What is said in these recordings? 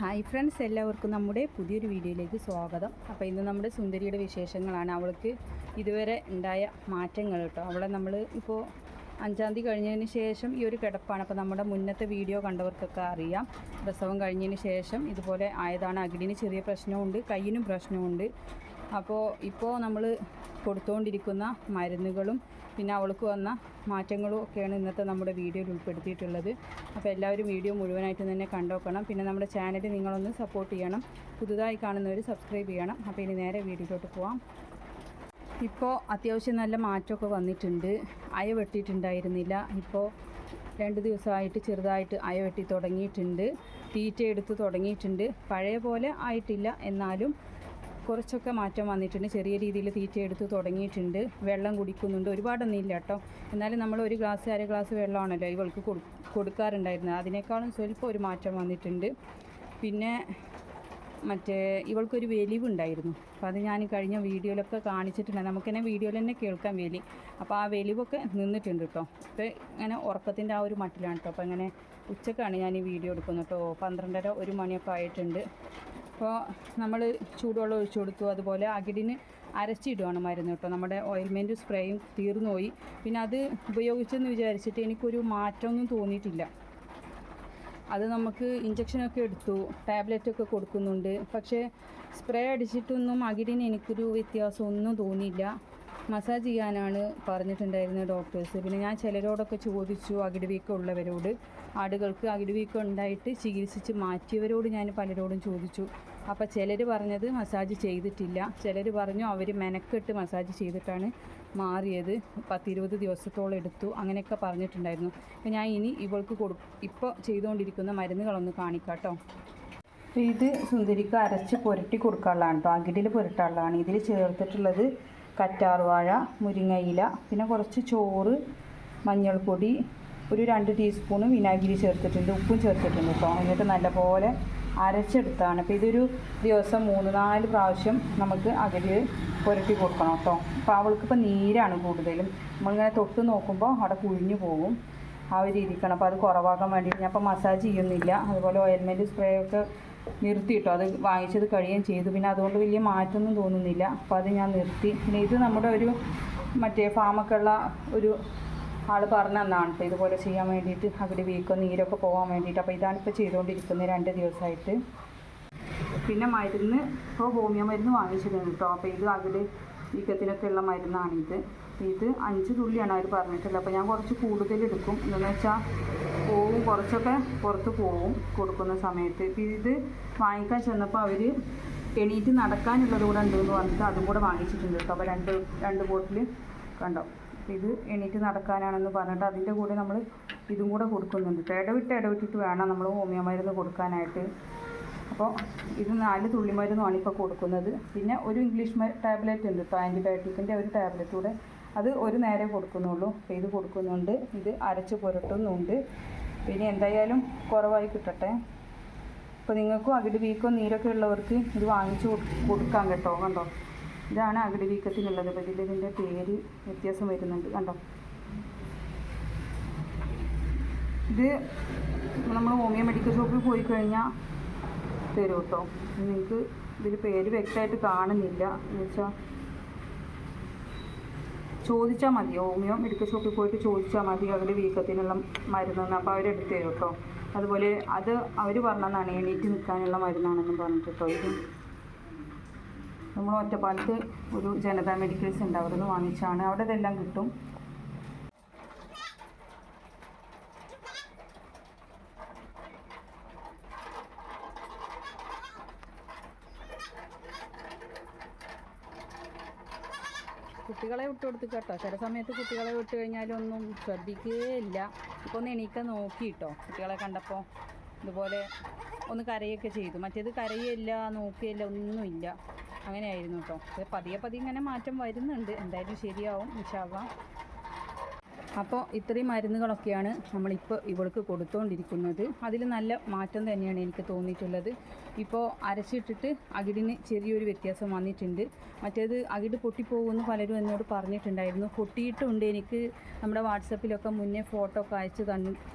Hi friends എല്ലാവർക്കും നമ്മുടെ പുതിയൊരു വീഡിയോയിലേക്ക് സ്വാഗതം. അപ്പോൾ ഇന്ന് നമ്മുടെ സുന്ദരിയുടെ വിശേഷങ്ങളാണ്. അവൾക്ക് ഇതുവരെ ഉണ്ടായ മാറ്റങ്ങൾ കേട്ടോ. അവളെ നമ്മൾ ഇപ്പോൾ അഞ്ചാം തീയതി കഴിഞ്ഞതിന് ശേഷം ഈ ഒരു കിടപ്പാണ്. അപ്പോൾ നമ്മുടെ മുന്നത്തെ വീഡിയോ കണ്ടവർക്കൊക്കെ അറിയാം. പ്രസവം കഴിഞ്ഞതിന് ശേഷം ഇതുപോലെ ആയതാണ്. അകിടിന് ചെറിയ പ്രശ്നമുണ്ട് കയ്യിനും പ്രശ്നമുണ്ട്. അപ്പോൾ ഇപ്പോൾ നമ്മൾ കൊടുത്തുകൊണ്ടിരിക്കുന്ന മരുന്നുകളും പിന്നെ അവൾക്ക് വന്ന മാറ്റങ്ങളും ഒക്കെയാണ് ഇന്നത്തെ നമ്മുടെ വീഡിയോയിൽ ഉൾപ്പെടുത്തിയിട്ടുള്ളത്. അപ്പോൾ എല്ലാവരും വീഡിയോ മുഴുവനായിട്ട് തന്നെ കണ്ടോക്കണം. പിന്നെ നമ്മുടെ ചാനൽ നിങ്ങളൊന്ന് സപ്പോർട്ട് ചെയ്യണം. പുതുതായി കാണുന്നവർ സബ്സ്ക്രൈബ് ചെയ്യണം. അപ്പോൾ ഇനി നേരെ വീഡിയോയിലോട്ട് പോവാം. ഇപ്പോൾ അത്യാവശ്യം നല്ല മാറ്റമൊക്കെ വന്നിട്ടുണ്ട്. അയ വെട്ടിയിട്ടുണ്ടായിരുന്നില്ല. ഇപ്പോൾ രണ്ട് ദിവസമായിട്ട് ചെറുതായിട്ട് അയ വെട്ടി തുടങ്ങിയിട്ടുണ്ട്. തീറ്റ എടുത്ത് തുടങ്ങിയിട്ടുണ്ട്. പഴയ പോലെ ആയിട്ടില്ല. എന്നാലും കുറച്ചൊക്കെ മാറ്റം വന്നിട്ടുണ്ട്. ചെറിയ രീതിയിൽ തീറ്റ എടുത്ത് തുടങ്ങിയിട്ടുണ്ട്. വെള്ളം കുടിക്കുന്നുണ്ട്. ഒരുപാടൊന്നും ഇല്ല കേട്ടോ. എന്നാലും നമ്മൾ ഒരു ഗ്ലാസ് അര ഗ്ലാസ് വെള്ളമാണല്ലോ ഇവൾക്ക് കൊടു കൊടുക്കാറുണ്ടായിരുന്നത്. അതിനേക്കാളും സ്വല്പം ഒരു മാറ്റം വന്നിട്ടുണ്ട്. പിന്നെ മറ്റേ ഇവൾക്കൊരു വെലിവുണ്ടായിരുന്നു. അപ്പോൾ അത് ഞാൻ കഴിഞ്ഞ വീഡിയോയിലൊക്കെ കാണിച്ചിട്ടുണ്ട്. നമുക്ക് തന്നെ വീഡിയോയിൽ തന്നെ കേൾക്കാൻ വേലി. അപ്പോൾ ആ വെലിവൊക്കെ നിന്നിട്ടുണ്ട് കേട്ടോ. ഇപ്പോൾ ഇങ്ങനെ ഉറക്കത്തിന്റെ ആ ഒരു മട്ടിലാണ് കേട്ടോ. അപ്പോൾ ഇങ്ങനെ ഉച്ചക്കാണ് ഞാൻ ഈ വീഡിയോ എടുക്കുന്നത് കേട്ടോ. പന്ത്രണ്ടര ഒരു മണിയൊക്കെ ആയിട്ടുണ്ട്. അപ്പോൾ നമ്മൾ ചൂടുവെള്ളം ഒഴിച്ചു കൊടുത്തു. അതുപോലെ അകിടിന് അരച്ചിടുകയാണ് മരുന്ന് കേട്ടോ. നമ്മുടെ ഓയിൽമെന്റ് സ്പ്രേയും തീർന്നു പോയി. പിന്നെ അത് ഉപയോഗിച്ചെന്ന് വിചാരിച്ചിട്ട് എനിക്കൊരു മാറ്റമൊന്നും തോന്നിയിട്ടില്ല. അത് നമുക്ക് ഇഞ്ചക്ഷനൊക്കെ എടുത്തു. ടാബ്ലറ്റൊക്കെ കൊടുക്കുന്നുണ്ട്. പക്ഷേ സ്പ്രേ അടിച്ചിട്ടൊന്നും അകിടിന് എനിക്കൊരു വ്യത്യാസമൊന്നും തോന്നിയില്ല. മസാജ് ചെയ്യാനാണ് പറഞ്ഞിട്ടുണ്ടായിരുന്നത് ഡോക്ടേഴ്സ്. പിന്നെ ഞാൻ ചിലരോടൊക്കെ ചോദിച്ചു അകിട് വീക്കം ഉള്ളവരോട്. ആടുകൾക്ക് അകിട് വീക്കം ഉണ്ടായിട്ട് ചികിത്സിച്ച് മാറ്റിയവരോട് ഞാൻ പലരോടും ചോദിച്ചു. അപ്പോൾ ചിലർ പറഞ്ഞത് മസാജ് ചെയ്തിട്ടില്ല. ചിലർ പറഞ്ഞു അവർ മെനക്കെട്ട് മസാജ് ചെയ്തിട്ടാണ് മാറിയത്. പത്തിരുപത് ദിവസത്തോളം എടുത്തു. അങ്ങനെയൊക്കെ പറഞ്ഞിട്ടുണ്ടായിരുന്നു. അപ്പോൾ ഞാൻ ഇനി ഇവൾക്ക് കൊടു ഇപ്പോൾ ചെയ്തുകൊണ്ടിരിക്കുന്ന മരുന്നുകളൊന്ന് കാണിക്കാട്ടോ. ഇത് സുന്ദരിക്ക് അരച്ച് പുരട്ടി കൊടുക്കാനുള്ളതാണ് കേട്ടോ അകിടിൽ പുരട്ടാനുള്ളതാണ്. ഇതിൽ ചേർത്തിട്ടുള്ളത് കറ്റാർവാഴ മുരിങ്ങയില പിന്നെ കുറച്ച് ചോറ് മഞ്ഞൾപ്പൊടി ഒരു രണ്ട് ടീസ്പൂണ് വിനാഗിരി ചേർത്തിട്ടുണ്ട് ഉപ്പും ചേർത്തിട്ടുണ്ട് കേട്ടോ എന്നിട്ട് നല്ലപോലെ അരച്ചെടുത്താണ്. അപ്പോൾ ഇതൊരു ദിവസം മൂന്ന് നാല് പ്രാവശ്യം നമുക്ക് അകൽ പുരട്ടി കൊടുക്കണം കേട്ടോ അപ്പോൾ അവൾക്കിപ്പോൾ നീരാണ് കൂടുതലും. നമ്മളിങ്ങനെ തൊട്ട് നോക്കുമ്പോൾ അവിടെ കുഴിഞ്ഞു പോകും ആ ഒരു രീതിക്കാണ്. അപ്പോൾ അത് കുറവാക്കാൻ വേണ്ടിയിട്ട് ഞാൻ ഇപ്പോൾ മസാജ് ചെയ്യുന്നില്ല. അതുപോലെ ഓയിൽമെന്റ് സ്പ്രേ ഒക്കെ നിർത്തിയിട്ടോ. അത് വാങ്ങിച്ചത് കഴിയുകയും ചെയ്തു. പിന്നെ അതുകൊണ്ട് വലിയ മാറ്റമൊന്നും തോന്നുന്നില്ല. അപ്പോൾ അത് ഞാൻ നിർത്തി. പിന്നെ ഇത് നമ്മുടെ ഒരു മറ്റേ ഫാമൊക്കെ ഉള്ള ഒരു ആൾ പറഞ്ഞു തന്നാണ് കേട്ടോ ഇതുപോലെ ചെയ്യാൻ വേണ്ടിയിട്ട് അവിടെ വീക്കോ നീരൊക്കെ പോകാൻ വേണ്ടിയിട്ട്. അപ്പോൾ ഇതാണിപ്പോൾ ചെയ്തുകൊണ്ടിരിക്കുന്നത് രണ്ട് ദിവസമായിട്ട്. പിന്നെ മരുന്ന് ഇപ്പോൾ ഹോമിയോ മരുന്ന് വാങ്ങിച്ചിരുന്നു കേട്ടോ അപ്പോൾ ഇത് അവിടെ വീക്കത്തിനൊക്കെ ഉള്ള മരുന്നാണിത്. ഇത് അഞ്ച് തുള്ളിയാണ് അവർ പറഞ്ഞിട്ടുള്ളത്. അപ്പോൾ ഞാൻ കുറച്ച് കൂടുതൽ എടുക്കും. എന്താണെന്ന് വെച്ചാൽ കുറച്ചൊക്കെ പുറത്ത് പോവും കൊടുക്കുന്ന സമയത്ത്. ഇത് വാങ്ങിക്കാൻ ചെന്നപ്പോൾ അവർ എണീറ്റ് നടക്കാനുള്ളത് കൂടെ ഉണ്ടെന്ന് പറഞ്ഞിട്ട് അതും കൂടെ വാങ്ങിച്ചിട്ടുണ്ട് അപ്പോൾ രണ്ട് രണ്ട് ബോട്ടിൽ കണ്ടോ? ഇത് എണീറ്റ് നടക്കാനാണെന്ന് പറഞ്ഞിട്ട് അതിന്റെ കൂടെ നമ്മൾ ഇതും കൂടെ കൊടുക്കുന്നുണ്ട്. കേട്ടോ ഇടവിട്ട് ഇടവിട്ടിട്ട് വേണം നമ്മൾ ഹോമിയോ മരുന്ന് കൊടുക്കാനായിട്ട്. അപ്പോൾ ഇത് നാല് തുള്ളി മരുന്നാണ് ഇപ്പോൾ കൊടുക്കുന്നത്. പിന്നെ ഒരു ഇംഗ്ലീഷ് ടാബ്ലറ്റ് ഉണ്ട് ഇപ്പോൾ ആന്റിബയോട്ടിക്കിന്റെ ഒരു ടാബ്ലറ്റ് കൂടെ അത് ഒരു നേരെ കൊടുക്കുന്നുള്ളൂ. ഇത് കൊടുക്കുന്നുണ്ട്. ഇത് അരച്ച് പുരട്ടുന്നുണ്ട്. പിന്നെ എന്തായാലും കുറവായി കിട്ടട്ടെ. അപ്പോൾ നിങ്ങൾക്കും അകിട് വീക്കോ നീരൊക്കെ ഉള്ളവർക്ക് ഇത് വാങ്ങിച്ച് കൊടു- കൊടുക്കാം കേട്ടോ കണ്ടോ? ഇതാണ് അകിട് വീക്കത്തിനുള്ളത്. അപ്പോൾ ഇതിന്റെ പേര് വ്യത്യാസം വരുന്നുണ്ട് കണ്ടോ? ഇത് നമ്മൾ ഹോമിയോ മെഡിക്കൽ ഷോപ്പിൽ പോയി കഴിഞ്ഞാൽ തരും കേട്ടോ നിങ്ങൾക്ക് ഇതിൽ പേര് വ്യക്തമായിട്ട് കാണുന്നില്ല. എന്ന് വെച്ചാൽ ചോദിച്ചാൽ മതി. ഹോമിയോ മെഡിക്കൽ ഷോപ്പിൽ പോയിട്ട് ചോദിച്ചാൽ മതി അവരുടെ വീക്കത്തിനുള്ള മരുന്നെന്ന്. അപ്പോൾ അവരെടുത്ത് തരും കേട്ടോ അതുപോലെ അത് അവർ പറഞ്ഞതാണ് എണീറ്റ് നിൽക്കാനുള്ള മരുന്നാണെന്ന് പറഞ്ഞിട്ട് കേട്ടോ ഇത് നമ്മൾ ഒറ്റപ്പാലത്ത് ഒരു ജനതാ മെഡിക്കൽസ് ഉണ്ട്. അവിടെ നിന്ന് വാങ്ങിച്ചാണ്. അവിടെ ഇതെല്ലാം കിട്ടും. കുട്ടികളെ വിട്ട് കൊടുത്ത് കേട്ടോ. ചില സമയത്ത് കുട്ടികളെ വിട്ട് കഴിഞ്ഞാലൊന്നും ശ്രദ്ധിക്കുകയില്ല ഇപ്പോൾ ഒന്ന് എണീക്കാൻ നോക്കി കേട്ടോ കുട്ടികളെ കണ്ടപ്പോൾ ഇതുപോലെ ഒന്ന് കരയൊക്കെ ചെയ്തു. മറ്റേത് കരയില്ല നോക്കുകയില്ല ഒന്നുമില്ല. അങ്ങനെയായിരുന്നു കേട്ടോ. പതിയെ പതിയെ ഇങ്ങനെ മാറ്റം വരുന്നുണ്ട്. എന്തായാലും ശരിയാവും ഇൻഷാല്ല അപ്പോൾ ഇത്രയും മരുന്നുകളൊക്കെയാണ് നമ്മളിപ്പോൾ ഇവൾക്ക് കൊടുത്തുകൊണ്ടിരിക്കുന്നത് അതിൽ നല്ല മാറ്റം തന്നെയാണ് എനിക്ക് തോന്നിയിട്ടുള്ളത്. ഇപ്പോൾ അരച്ചിട്ടിട്ട് അകിടിന് ചെറിയൊരു വ്യത്യാസം വന്നിട്ടുണ്ട്. മറ്റേത് അകിട് പൊട്ടിപ്പോകുമെന്ന് പലരും എന്നോട് പറഞ്ഞിട്ടുണ്ടായിരുന്നു. പൊട്ടിയിട്ടുണ്ട് എനിക്ക് നമ്മുടെ വാട്സപ്പിലൊക്കെ മുന്നേ ഫോട്ടോ ഒക്കെ അയച്ച്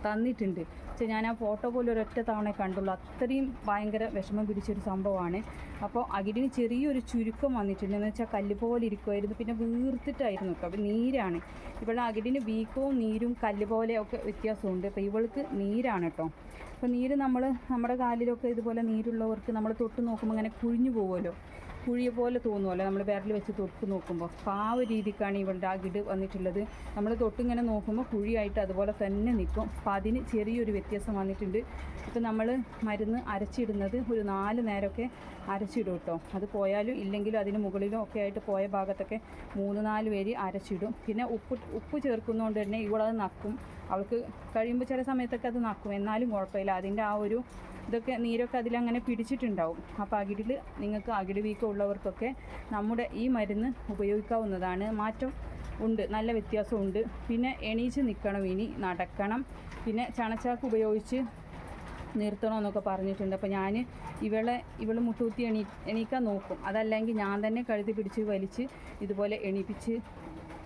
തന്നിട്ടുണ്ട്. പക്ഷേ ഞാൻ ആ ഫോട്ടോ പോലും ഒരൊറ്റ തവണ കണ്ടുള്ളൂ. അത്രയും ഭയങ്കര വിഷമം പിടിച്ചൊരു സംഭവമാണ്. അപ്പോൾ അകിടിന് ചെറിയൊരു ചുരുക്കം വന്നിട്ടുണ്ട്. എന്ന് വെച്ചാൽ കല്ല് പോലെ ഇരിക്കുമായിരുന്നു പിന്നെ വീർത്തിട്ടായിരുന്നു അപ്പോൾ നീരാണ്. ഇവിടെ അകിടിന് വീക്കവും നീരും കല്ല് പോലെയൊക്കെ വ്യത്യാസമുണ്ട്. അപ്പോൾ ഇവൾക്ക് നീരാണ് കേട്ടോ അപ്പോൾ നീര് നമ്മൾ നമ്മുടെ കാലിലൊക്കെ ഇതുപോലെ നീരുള്ളവർക്ക് നമ്മൾ തൊട്ട് നോക്കുമ്പോൾ ഇങ്ങനെ കുഴിഞ്ഞു പോകുമല്ലോ കുഴിയ പോലെ തോന്നുമല്ലോ നമ്മൾ വിരൽ വെച്ച് തൊട്ട് നോക്കുമ്പോൾ അപ്പോൾ ആ ഒരു രീതിക്കാണ് ഇവളുടെ ഗിഡ് വന്നിട്ടുള്ളത്. നമ്മൾ തൊട്ടിങ്ങനെ നോക്കുമ്പോൾ കുഴിയായിട്ട് അതുപോലെ തന്നെ നിൽക്കും അപ്പോൾ അതിന് ചെറിയൊരു വ്യത്യാസം വന്നിട്ടുണ്ട്. ഇപ്പോൾ നമ്മൾ മരുന്ന് അരച്ചിടുന്നത് ഒരു നാല് നേരമൊക്കെ അരച്ചിടും കേട്ടോ. അത് പോയാലും ഇല്ലെങ്കിലും അതിന് മുകളിലും ഒക്കെ ആയിട്ട് പോയ ഭാഗത്തൊക്കെ മൂന്ന് നാല് പേര് അരച്ചിടും. പിന്നെ ഉപ്പ് ഉപ്പ് ചേർക്കുന്നതുകൊണ്ട് തന്നെ ഇവളത് നക്കും. അവൾക്ക് കഴിയുമ്പോൾ ചില സമയത്തൊക്കെ അത് നക്കും. എന്നാലും കുഴപ്പമില്ല. അതിന്റെ ആ ഒരു ഇതൊക്കെ നീരൊക്കെ അതിലങ്ങനെ പിടിച്ചിട്ടുണ്ടാവും. അപ്പോൾ അകിടിൽ നിങ്ങൾക്ക് അകിട് വീക്കം ഉള്ളവർക്കൊക്കെ നമ്മുടെ ഈ മരുന്ന് ഉപയോഗിക്കാവുന്നതാണ്. മാറ്റം ഉണ്ട് നല്ല വ്യത്യാസമുണ്ട് പിന്നെ എണീച്ച് നിൽക്കണം ഇനി നടക്കണം. പിന്നെ ചണച്ചാക്ക് ഉപയോഗിച്ച് നിർത്തണമെന്നൊക്കെ പറഞ്ഞിട്ടുണ്ട്. അപ്പോൾ ഞാൻ ഇവളെ ഇവൾ മുട്ടുകുത്തി എണീ എണീക്കാൻ നോക്കും. അതല്ലെങ്കിൽ ഞാൻ തന്നെ കഴുതി പിടിച്ച് വലിച്ച് ഇതുപോലെ എണീപ്പിച്ച്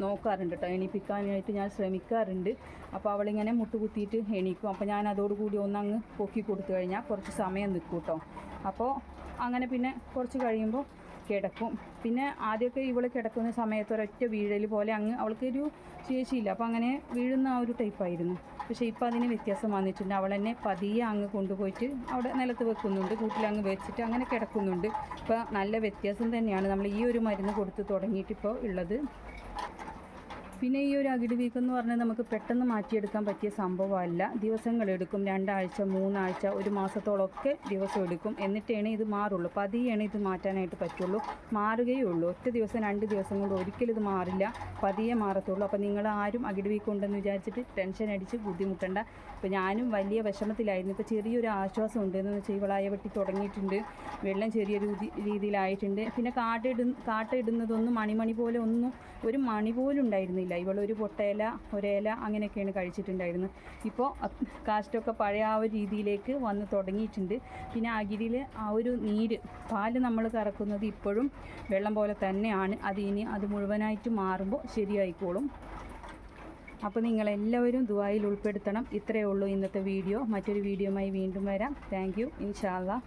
നോക്കാറുണ്ട് കേട്ടോ എണീപ്പിക്കാനായിട്ട് ഞാൻ ശ്രമിക്കാറുണ്ട്. അപ്പോൾ അവളിങ്ങനെ മുട്ടുകുത്തിയിട്ട് എണീക്കും. അപ്പോൾ ഞാൻ അതോടുകൂടി ഒന്നങ്ങ് പൊക്കി കൊടുത്തു കഴിഞ്ഞാൽ കുറച്ച് സമയം നിൽക്കും കേട്ടോ അപ്പോൾ അങ്ങനെ പിന്നെ കുറച്ച് കഴിയുമ്പോൾ കിടക്കും. പിന്നെ ആദ്യമൊക്കെ ഇവൾ കിടക്കുന്ന സമയത്ത് ഒരൊറ്റ വീഴൽ പോലെ അങ്ങ് അവൾക്കൊരു ശേഷിയില്ല. അപ്പോൾ അങ്ങനെ വീഴുന്ന ആ ഒരു ടൈപ്പായിരുന്നു പക്ഷേ ഇപ്പോൾ അതിന് വ്യത്യാസം വന്നിട്ടുണ്ട്. അവൾ തന്നെ പതിയെ അങ്ങ് കൊണ്ടുപോയിട്ട് അവിടെ നിലത്ത് വെക്കുന്നുണ്ട്. കൂട്ടിൽ അങ്ങ് വെച്ചിട്ട് അങ്ങനെ കിടക്കുന്നുണ്ട്. ഇപ്പോൾ നല്ല വ്യത്യാസം തന്നെയാണ്. നമ്മൾ ഈ ഒരു മരുന്ന് കൊടുത്ത് തുടങ്ങിയിട്ടിപ്പോൾ ഉള്ളത്. പിന്നെ ഈ ഒരു അകിട് വീക്കം എന്ന് പറഞ്ഞാൽ നമുക്ക് പെട്ടെന്ന് മാറ്റിയെടുക്കാൻ പറ്റിയ സംഭവമല്ല. ദിവസങ്ങളെടുക്കും രണ്ടാഴ്ച മൂന്നാഴ്ച ഒരു മാസത്തോളമൊക്കെ ദിവസം എടുക്കും. എന്നിട്ടാണ് ഇത് മാറുള്ളൂ. പതിയാണ് ഇത് മാറ്റാനായിട്ട് പറ്റുള്ളൂ. മാറുകയേ ഉള്ളൂ. ഒറ്റ ദിവസം രണ്ട് ദിവസം കൊണ്ട് ഒരിക്കലും ഇത് മാറില്ല. പതിയെ മാറത്തുള്ളൂ. അപ്പോൾ നിങ്ങൾ ആരും അകിട് വീക്കം ഉണ്ടെന്ന് വിചാരിച്ചിട്ട് ടെൻഷൻ അടിച്ച് ബുദ്ധിമുട്ടണ്ട. ഇപ്പോൾ ഞാനും വലിയ വിഷമത്തിലായിരുന്നു. ഇപ്പോൾ ചെറിയൊരു ആശ്വാസം ഉണ്ട്. എന്ന് വെച്ചാൽ ഇവളായ വെട്ടി തുടങ്ങിയിട്ടുണ്ട്. വെള്ളം ചെറിയ രീതിയിലായിട്ടുണ്ട്. പിന്നെ കാട്ടിടുന്ന കാട്ടിടുന്നതൊന്നും മണിമണി പോലെ ഒന്നും ഒരു മണി പോലും ഉണ്ടായിരുന്നില്ല. ഇവളൊരു പൊട്ടയില ഒരേല അങ്ങനെയൊക്കെയാണ് കഴിച്ചിട്ടുണ്ടായിരുന്നത് ഇപ്പോൾ കാസ്റ്റൊക്കെ പഴയ ആ ഒരു രീതിയിലേക്ക് വന്ന് തുടങ്ങിയിട്ടുണ്ട്. പിന്നെ അകിരിൽ ആ ഒരു നീര് പാൽ നമ്മൾ കറക്കുന്നത് ഇപ്പോഴും വെള്ളം പോലെ തന്നെയാണ്. അത് ഇനി അത് മുഴുവനായിട്ട് മാറുമ്പോൾ ശരിയായിക്കോളും. അപ്പോൾ നിങ്ങളെല്ലാവരും ദുബായിൽ ഉൾപ്പെടുത്തണം. ഇത്രയേ ഉള്ളൂ ഇന്നത്തെ വീഡിയോ. മറ്റൊരു വീഡിയോയുമായി വീണ്ടും വരാം. Thank you. ഇൻഷാല്ലാ